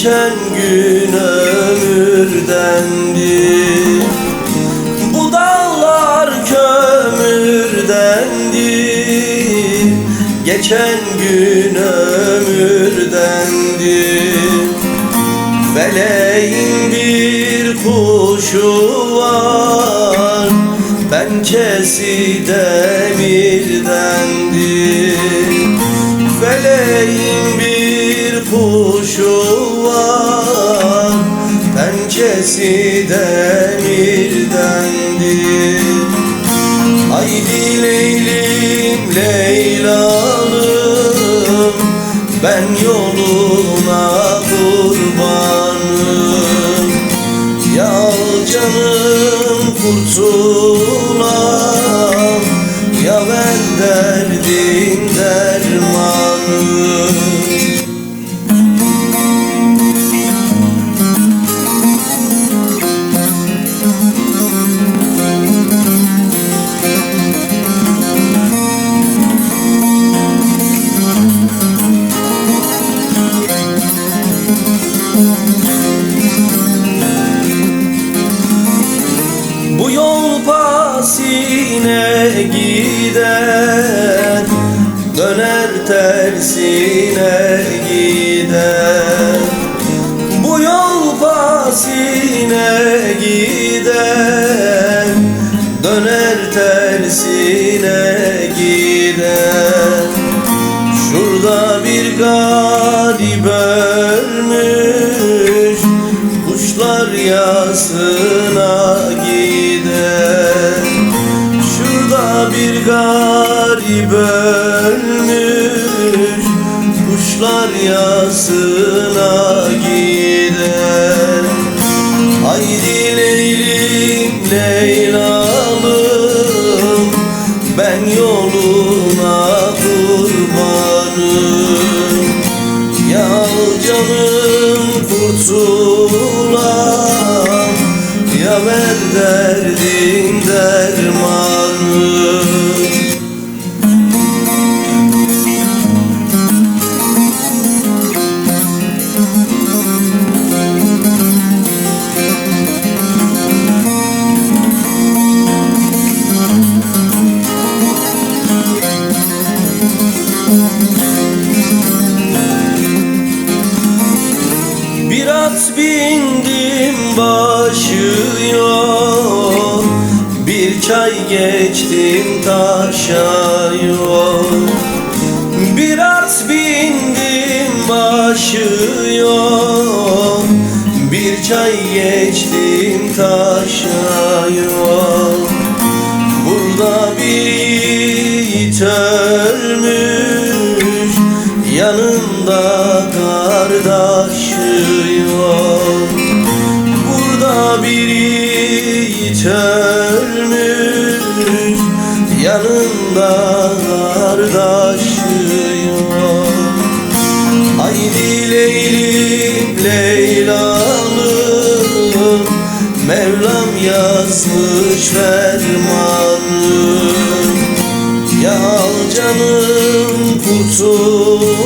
Geçen gün ömürdendi Bu dağlar kömürdendi Geçen gün ömürdendi Feleğin bir kuşu var Pençesi demirdendi Feleğin bir kuşu var Pençesi demirdendi. Haydi Leylim Leylalım Ben yoluna kurbanım. Ya canım kurtulam Ya ver derdin dermanım gider Döner tersine gider Bu yol pasine gider Döner tersine gider Şurada bir garip ölmüş Kuşlar yasına garip ölmüş Kuşlar yasına gider Haydi Leylim Leylalım Ben yoluna kurbanım. Ya canım kurtulam Ya ver derdin Bir at bindim başı Bir çay geçtim taşa Bir at bindim başı Bir çay geçtim taşa Burada bir yiğit ölmüş Yanında kardeşi yok Burada bir yiğit ölmüş Yanında kardeşi yok Haydi Leylim Leylalım Mevlam yazmış fermanım Ya canım kurtulam